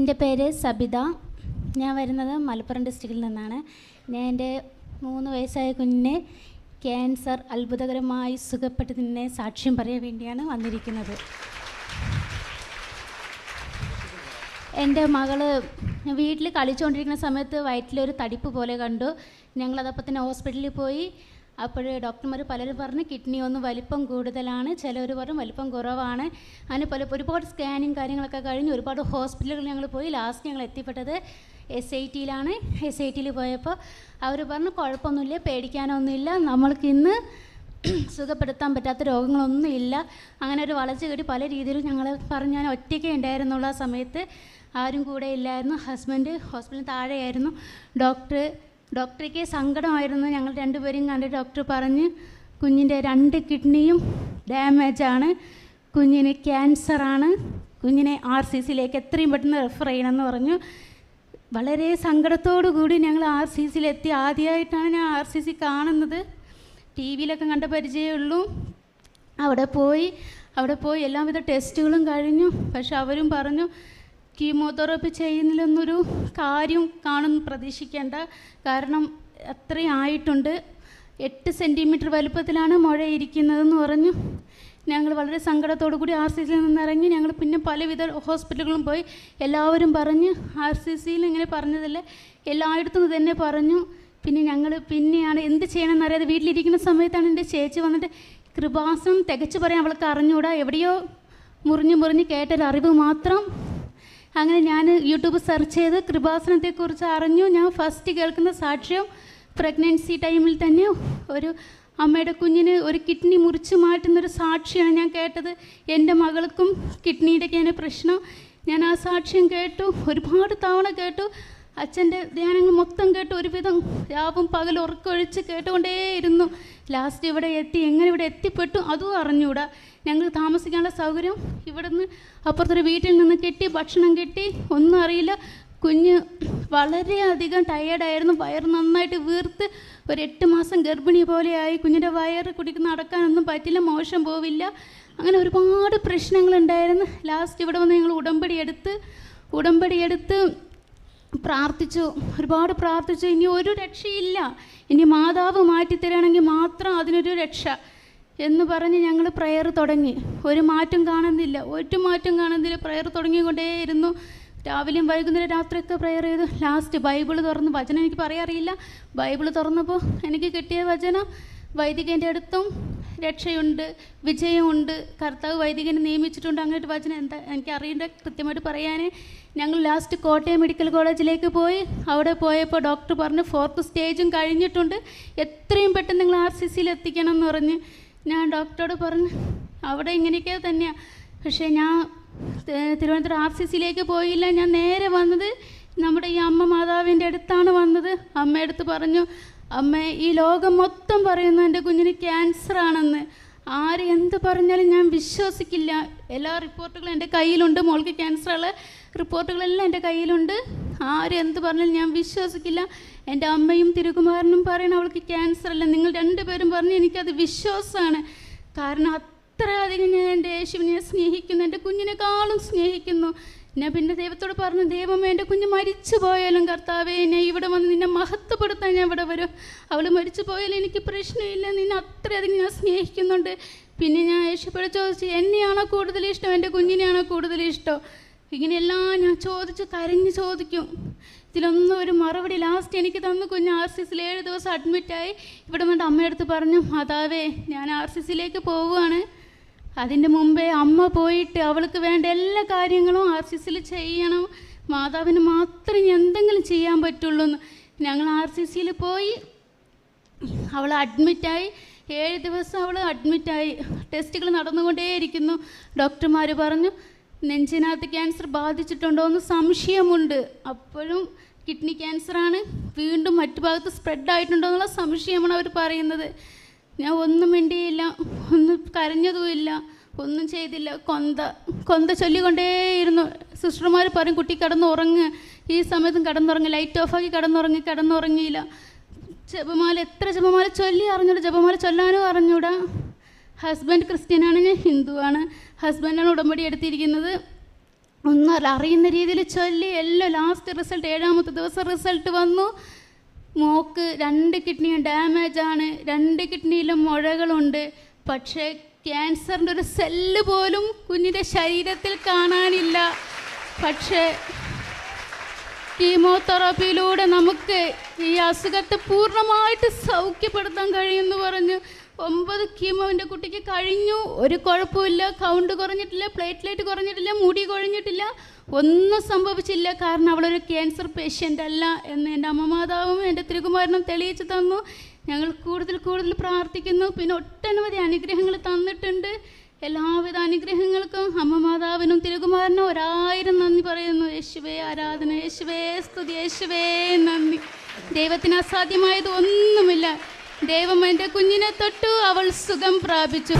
എന്റെ പേര് സബിത. ഞാൻ വരുന്നത് മലപ്പുറം ഡിസ്ട്രിക്റ്റിൽ നിന്നാണ്. ഞാൻ എന്റെ മൂന്ന് വയസ്സായ കുഞ്ഞിനെ ക്യാൻസർ അത്ഭുതകരമായി സുഖപ്പെട്ടതിനെ സാക്ഷ്യം പറയാൻ വേണ്ടിയാണ് വന്നിരിക്കുന്നത്. എന്റെ മകൾ വീട്ടിൽ കളിച്ചുകൊണ്ടിരിക്കുന്ന സമയത്ത് വയറ്റിലൊരു തടിപ്പ് പോലെ കണ്ടു. ഞങ്ങളതപ്പോൾ തന്നെ ഹോസ്പിറ്റലിൽ പോയി. അപ്പോൾ ഡോക്ടർമാർ പലരും പറഞ്ഞ് കിഡ്നി ഒന്ന് വലിപ്പം കൂടുതലാണ് ചിലർ പറഞ്ഞു വലിപ്പം കുറവാണ്. അങ്ങനെ പല ഒരുപാട് സ്കാനിങ് കാര്യങ്ങളൊക്കെ കഴിഞ്ഞ് ഒരുപാട് ഹോസ്പിറ്റലുകൾ ഞങ്ങൾ പോയി ലാസ്റ്റ് ഞങ്ങൾ എത്തിപ്പെട്ടത് എസ് ഐ ടിയിലാണ് എസ് ഐ ടിയിൽ പോയപ്പോൾ അവർ പറഞ്ഞു കുഴപ്പമൊന്നുമില്ല പേടിക്കാനൊന്നുമില്ല നമ്മൾക്ക് ഇന്ന് സുഖപ്പെടുത്താൻ പറ്റാത്ത രോഗങ്ങളൊന്നും ഇല്ല. അങ്ങനെ ഒരു വളച്ച് കയറി പല രീതിയിലും ഞങ്ങൾ പറഞ്ഞു ഞാൻ ഒറ്റയ്ക്കേ ഉണ്ടായിരുന്നുള്ള ആ സമയത്ത്. ആരും കൂടെ ഇല്ലായിരുന്നു. ഹസ്ബൻഡ് ഹോസ്പിറ്റലിൽ താഴെയായിരുന്നു. ഡോക്ടർ ഡോക്ടർക്ക് സങ്കടമായിരുന്നു. ഞങ്ങൾ രണ്ടുപേരും കണ്ട് ഡോക്ടർ പറഞ്ഞ് കുഞ്ഞിന്റെ രണ്ട് കിഡ്നിയും ഡാമേജാണ്. കുഞ്ഞിന് ക്യാൻസറാണ്. കുഞ്ഞിനെ ആർ സി സിയിലേക്ക് എത്രയും പെട്ടെന്ന് റെഫർ ചെയ്യണമെന്ന് പറഞ്ഞു. വളരെ സങ്കടത്തോടു കൂടി ഞങ്ങൾ ആർ സി സിയിലെത്തി. ആദ്യമായിട്ടാണ് ഞാൻ ആർ സി സി കാണുന്നത്. ടി വിയിലൊക്കെ കണ്ട പരിചയമുള്ളൂ അവിടെ പോയി അവിടെ പോയി എല്ലാവിധ ടെസ്റ്റുകളും കഴിഞ്ഞു. പക്ഷെ അവരും പറഞ്ഞു കീമോതെറാപ്പി ചെയ്യുന്നതിലൊന്നൊരു കാര്യം കാണും പ്രതീക്ഷിക്കേണ്ട. കാരണം അത്രയായിട്ടുണ്ട്. എട്ട് സെന്റിമീറ്റർ വലുപ്പത്തിലാണ് മഴ ഇരിക്കുന്നതെന്ന് പറഞ്ഞു. ഞങ്ങൾ വളരെ സങ്കടത്തോടു കൂടി ആർ സി സിയിൽ നിന്നിറങ്ങി. ഞങ്ങൾ പിന്നെ പലവിധ ഹോസ്പിറ്റലുകളും പോയി എല്ലാവരും പറഞ്ഞ് ആർ സി സിയിൽ ഇങ്ങനെ പറഞ്ഞതല്ല എല്ലായിടത്തും തന്നെ പറഞ്ഞു. പിന്നെ ഞങ്ങൾ പിന്നെയാണ് എന്ത് ചെയ്യണമെന്ന് അറിയാതെ വീട്ടിലിരിക്കുന്ന സമയത്താണ് എന്റെ ചേച്ചി വന്നിട്ട് കൃപാസനം തികച്ചു പറയാൻ അവൾക്ക് അറിഞ്ഞുകൂടാ എവിടെയോ മുറിഞ്ഞ് മുറിഞ്ഞ് കേട്ടൊരറിവ് മാത്രം. അങ്ങനെ ഞാൻ യൂട്യൂബ് സെർച്ച് ചെയ്ത് കൃപാസനത്തെക്കുറിച്ച് അറിഞ്ഞു. ഞാൻ ഫസ്റ്റ് കേൾക്കുന്ന സാക്ഷ്യം പ്രഗ്നൻസി ടൈമിൽ തന്നെ ഒരു അമ്മയുടെ കുഞ്ഞിന് ഒരു കിഡ്നി മുറിച്ച് മാറ്റുന്നൊരു സാക്ഷിയാണ് ഞാൻ കേട്ടത്. എന്റെ മകൾക്കും കിഡ്നിയുടെയൊക്കെയാണ് പ്രശ്നം. ഞാൻ ആ സാക്ഷ്യം കേട്ടു. ഒരുപാട് തവണ കേട്ടു. അച്ഛന്റെ ധ്യാനങ്ങൾ മൊത്തം കേട്ട് ഒരുവിധം രാവും പകൽ ഉറക്കൊഴിച്ച് കേട്ടുകൊണ്ടേയിരുന്നു. ലാസ്റ്റ് ഇവിടെ എത്തി എങ്ങനെ ഇവിടെ എത്തിപ്പെട്ടു അതും അറിഞ്ഞുകൂടാ. ഞങ്ങൾ താമസിക്കാനുള്ള സൗകര്യം ഇവിടുന്ന് അപ്പുറത്തൊരു വീട്ടിൽ നിന്ന് കിട്ടി ഭക്ഷണം കിട്ടി. ഒന്നും അറിയില്ല. കുഞ്ഞ് വളരെയധികം ടയേർഡായിരുന്നു വയറ് നന്നായിട്ട് വീർത്ത് ഒരു എട്ട് മാസം ഗർഭിണി പോലെയായി കുഞ്ഞിന്റെ വയറ് കുടിക്ക് നടക്കാനൊന്നും പറ്റില്ല മോശം പോവില്ല. അങ്ങനെ ഒരുപാട് പ്രശ്നങ്ങളുണ്ടായിരുന്നു. ലാസ്റ്റ് ഇവിടെ വന്ന് ഞങ്ങൾ ഉടമ്പടി എടുത്ത് ഉടമ്പടി എടുത്ത് പ്രാർത്ഥിച്ചു ഒരുപാട് പ്രാർത്ഥിച്ചു. ഇനി ഒരു രക്ഷയില്ല. ഇനി മാതാവ് മാറ്റിത്തരണമെങ്കിൽ മാത്രം അതിനൊരു രക്ഷ എന്ന് പറഞ്ഞ് ഞങ്ങൾ പ്രയർ തുടങ്ങി. ഒരു മാറ്റം കാണുന്നില്ല. ഒരു മാറ്റം കാണുന്നില്ല. പ്രയർ തുടങ്ങിക്കൊണ്ടേയിരുന്നു. രാവിലെയും വൈകുന്നേരം രാത്രിയൊക്കെ പ്രയർ ചെയ്തു ലാസ്റ്റ് ബൈബിൾ തുറന്ന് വചനം എനിക്ക് പറയാറിയില്ല. ബൈബിൾ തുറന്നപ്പോൾ എനിക്ക് കിട്ടിയ വചനം വൈദികന്റെ അടുത്തും രക്ഷയുണ്ട് വിജയമുണ്ട്. കർത്താവ് വൈദികനെ നിയമിച്ചിട്ടുണ്ട്. അങ്ങോട്ട് വചനം എന്താ? എനിക്ക് അറിയേണ്ട കൃത്യമായിട്ട് പറയാൻ ഞങ്ങൾ ലാസ്റ്റ് കോട്ടയം മെഡിക്കൽ കോളേജിലേക്ക് പോയി. അവിടെ പോയപ്പോൾ ഡോക്ടർ പറഞ്ഞു ഫോർത്ത് സ്റ്റേജും കഴിഞ്ഞിട്ടുണ്ട്. എത്രയും പെട്ടെന്ന് നിങ്ങൾ ആർ സി സിയിൽ എത്തിക്കണം എന്ന് പറഞ്ഞ് ഞാൻ ഡോക്ടറോട് പറഞ്ഞു അവിടെ ഇങ്ങനെയൊക്കെ തന്നെയാണ് പക്ഷേ ഞാൻ തിരുവനന്തപുരം ആർ സി സിയിലേക്ക് പോയില്ല. ഞാൻ നേരെ വന്നത് നമ്മുടെ ഈ അമ്മ മാതാവിന്റെ അടുത്താണ് വന്നത്. അമ്മ അടുത്ത് പറഞ്ഞു അമ്മ ഈ ലോകം മൊത്തം പറയുന്നു എന്റെ കുഞ്ഞിന് ക്യാൻസർ ആണെന്ന്. ആര് എന്ത് പറഞ്ഞാലും ഞാൻ വിശ്വസിക്കില്ല. എല്ലാ റിപ്പോർട്ടുകളും എന്റെ കയ്യിലുണ്ട്. മോൾക്ക് ക്യാൻസറുള്ള റിപ്പോർട്ടുകളെല്ലാം എന്റെ കയ്യിലുണ്ട്. ആര് എന്ത് പറഞ്ഞാലും ഞാൻ വിശ്വസിക്കില്ല. എന്റെ അമ്മയും തിരുകുമാരനും പറയണം അവൾക്ക് ക്യാൻസർ അല്ല. നിങ്ങൾ രണ്ടുപേരും പറഞ്ഞ് എനിക്കത് വിശ്വാസമാണ്. കാരണം അത്രയധികം ഞാൻ എന്റെ യേശുവിനെ സ്നേഹിക്കുന്നു. എന്റെ കുഞ്ഞിനെക്കാളും സ്നേഹിക്കുന്നു. ഞാൻ പിന്നെ ദൈവത്തോട് പറഞ്ഞു ദൈവമേ എന്റെ കുഞ്ഞ് മരിച്ചു പോയാലും കർത്താവേ ഞാൻ ഇവിടെ വന്ന് നിന്നെ മഹത്വപ്പെടുത്താൻ ഞാൻ ഇവിടെ വരും. അവൾ മരിച്ചു പോയാലും എനിക്ക് പ്രശ്നമില്ല. നിന്നെ അത്രയധികം ഞാൻ സ്നേഹിക്കുന്നുണ്ട്. പിന്നെ ഞാൻ യേശുപ്പോഴെ ചോദിച്ചു എന്നെയാണോ കൂടുതൽ ഇഷ്ടം? എന്റെ കുഞ്ഞിനെയാണോ കൂടുതൽ ഇഷ്ടം? ഇങ്ങനെയെല്ലാം ഞാൻ ചോദിച്ചു കരഞ്ഞ് ചോദിക്കും. ഇതിലൊന്നും ഒരു മറുപടി ലാസ്റ്റ് എനിക്ക് തന്നു. കുഞ്ഞ് ആർ സി സിയിൽ ഏഴ് ദിവസം അഡ്മിറ്റായി ഇവിടെ വന്നിട്ട് അമ്മയടുത്ത് പറഞ്ഞു മാതാവേ ഞാൻ ആർ സി സിയിലേക്ക് പോവുകയാണ്. അതിന്റെ മുമ്പേ അമ്മ പോയിട്ട് അവൾക്ക് വേണ്ട എല്ലാ കാര്യങ്ങളും ആർ സി സിയിൽ ചെയ്യണം. മാതാവിന് മാത്രം എന്തെങ്കിലും ചെയ്യാൻ പറ്റുള്ളൂ എന്ന്. ഞങ്ങൾ ആർ സി സിയിൽ പോയി. അവൾ അഡ്മിറ്റായി. ഏഴ് ദിവസം അവൾ അഡ്മിറ്റായി. ടെസ്റ്റുകൾ നടന്നുകൊണ്ടേയിരിക്കുന്നു. ഡോക്ടർമാർ പറഞ്ഞു നെഞ്ചിനകത്ത് ക്യാൻസർ ബാധിച്ചിട്ടുണ്ടോ എന്ന് സംശയമുണ്ട്. അപ്പോഴും കിഡ്നി ക്യാൻസറാണ്. വീണ്ടും മറ്റു ഭാഗത്ത് സ്പ്രെഡ് ആയിട്ടുണ്ടോ എന്നുള്ള സംശയമാണ് അവർ പറയുന്നത്. ഞാൻ ഒന്നും മിണ്ടിയില്ല ഒന്നും കരഞ്ഞതുമില്ല ഒന്നും ചെയ്തില്ല. കൊന്ത കൊന്ത ചൊല്ലിക്കൊണ്ടേയിരുന്നു. സിസ്റ്റർമാർ പറയും കുട്ടി കിടന്നുറങ്ങ്. ഈ സമയത്തും കിടന്നുറങ്ങി ലൈറ്റ് ഓഫാക്കി കിടന്നുറങ്ങി കിടന്നുറങ്ങിയില്ല. ജപമാല എത്ര ജപമാല ചൊല്ലി അറിഞ്ഞൂടാ ജപമാല ചൊല്ലാനും അറിഞ്ഞൂടാ. ഹസ്ബൻഡ് ക്രിസ്ത്യനാണ് ഞാൻ ഹിന്ദുവാണ്. ഹസ്ബൻഡാണ് ഉടമ്പടി എടുത്തിരിക്കുന്നത്. ഒന്നും അറിയുന്ന രീതിയിൽ ചൊല്ലി എല്ലാം ലാസ്റ്റ് റിസൾട്ട് ഏഴാമത്തെ ദിവസം റിസൾട്ട് വന്നു. മോക്ക് രണ്ട് കിഡ്നിയും ഡാമേജ് ആണ്. രണ്ട് കിഡ്നിയിലും മുഴകളുണ്ട്. പക്ഷേ ക്യാൻസറിന്റെ ഒരു സെല്ല് പോലും കുഞ്ഞിന്റെ ശരീരത്തിൽ കാണാനില്ല. പക്ഷേ കീമോതെറാപ്പിയിലൂടെ നമുക്ക് ഈ അസുഖത്തെ പൂർണമായിട്ട് സൗഖ്യപ്പെടുത്താൻ കഴിയുമെന്ന് പറഞ്ഞു ഒമ്പത് കീമോ എന്റെ കുട്ടിക്ക് കഴിഞ്ഞു. ഒരു കുഴപ്പമില്ല. കൗണ്ട് കുറഞ്ഞിട്ടില്ല. പ്ലേറ്റ്ലേറ്റ് കുറഞ്ഞിട്ടില്ല. മുടി കുറഞ്ഞിട്ടില്ല ഒന്നും സംഭവിച്ചില്ല. കാരണം അവളൊരു ക്യാൻസർ പേഷ്യന്റ് അല്ല എന്ന് എന്റെ അമ്മമാതാവും എന്റെ തിരുകുമാരനും തെളിയിച്ചു തന്നു. ഞങ്ങൾ കൂടുതൽ കൂടുതൽ പ്രാർത്ഥിക്കുന്നു. പിന്നെ ഒട്ടനവധി അനുഗ്രഹങ്ങൾ തന്നിട്ടുണ്ട്. എല്ലാവിധ അനുഗ്രഹങ്ങൾക്കും അമ്മ മാതാവിനും തിരുകുമാരനും ഒരായിരം നന്ദി പറയുന്നു. യേശുവേ ആരാധന യേശുവേ സ്തുതി യേശുവേ നന്ദി. ദൈവത്തിന് അസാധ്യമായത് ഒന്നുമില്ല. ദൈവം എന്റെ കുഞ്ഞിനെ തൊട്ടു അവൾ സുഖം പ്രാപിച്ചു.